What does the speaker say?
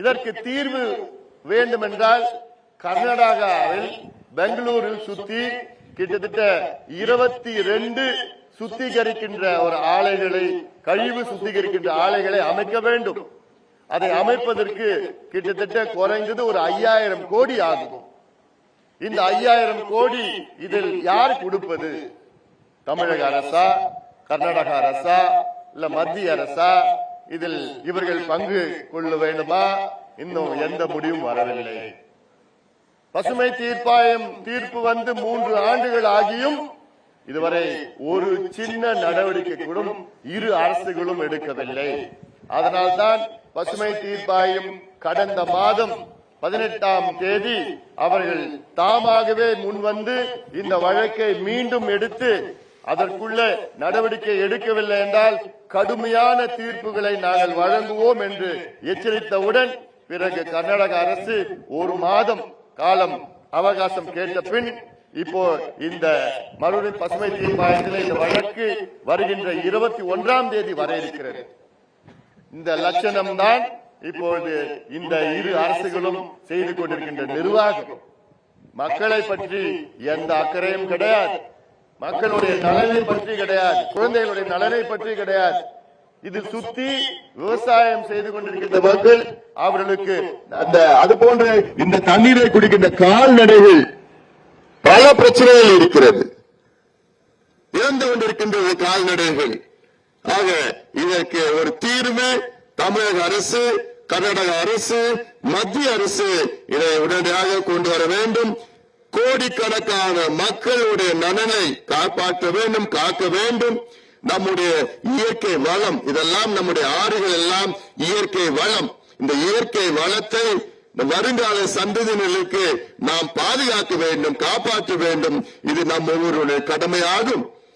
இதற்கு தீர்வு வேண்டுமென்றால் கர்நாடகாவில் பெங்களூரில் சுத்தி கிட்டத்தட்ட இருபத்தி ரெண்டு சுத்திகரிக்கின்ற ஒரு ஆலைகளை கழிவு சுத்திகரிக்கின்ற ஆலைகளை அமைக்க வேண்டும். அதை அமைப்பதற்கு கிட்டத்தட்ட குறைந்தது ஒரு ஐயாயிரம் கோடி ஆகும். இந்த ஐயாயிரம் கோடி இதில் யார் கொடுப்பது? தமிழக அரசா கர்நாடக அரசா இல்ல மத்திய அரசா? இதில் இவர்கள் பங்கு கொள்ள வேண்டுமா இன்னும் எந்த முடிவும் வரவில்லை. பசுமை தீர்ப்பாயம் தீர்ப்பு வந்து மூன்று ஆண்டுகள் ஆகியும் இதுவரை ஒரு சின்ன நடவடிக்கை கூட இரு அரசுகளும் எடுக்கவில்லை. அதனால்தான் பசுமை தீர்ப்பாயம் கடந்த மாதம் பதினெட்டாம் தேதி அவர்கள் தாமாகவே முன்வந்து இந்த வழக்கை மீண்டும் எடுத்து அதற்குள்ள நடவடிக்கை எடுக்கவில்லை என்றால் கடுமையான தீர்ப்புகளை நாங்கள் வழங்குவோம் என்று எச்சரித்தவுடன் பிறகு கர்நாடக அரசு ஒரு மாதம் காலம் அவகாசம் கேட்ட பின் இப்போ இந்த மறுபடியும் பசுமை தீர்ப்பாயத்தில் இந்த வழக்கு வருகின்ற இருபத்தி ஒன்றாம் தேதி வர இருக்கிறது. இந்த லட்சணம் தான் இப்போது இந்த இரு அரசுகளும் செய்து கொண்டிருக்கின்ற நிர்வாகம். மக்களை பற்றி எந்த அக்கறையும் கிடையாது. மக்களுடைய நலனை பற்றி கிடையாது. குழந்தைகளுடைய நலனை பற்றி கிடையாது. இது சுத்தி விவசாயம் செய்து கொண்டிருக்கின்ற மக்கள் அவர்களுக்கு அந்த அது போன்ற இந்த தண்ணீரை குடிக்கின்ற கால்நடைகள் பல பிரச்சனைகள் இருக்கிறது. இறந்து கொண்டிருக்கின்றது கால்நடைகள். ஆக இதற்கு ஒரு தீர்வு தமிழக அரசு கர்நாடக அரசு மத்திய அரசு இதை உடனடியாக கொண்டு வர வேண்டும். கோடிக்கணக்கான மக்களுடைய நலனை காப்பாற்ற வேண்டும் காக்க வேண்டும். நம்முடைய இயற்கை வளம் இதெல்லாம் நம்முடைய ஆறுகள் எல்லாம் இயற்கை வளம். இந்த இயற்கை வளத்தை இந்த வருங்கால சந்ததியினருக்கு நாம் பாதுகாக்க வேண்டும் காப்பாற்ற வேண்டும். இது நம் ஒவ்வொருடைய கடமையாகும்.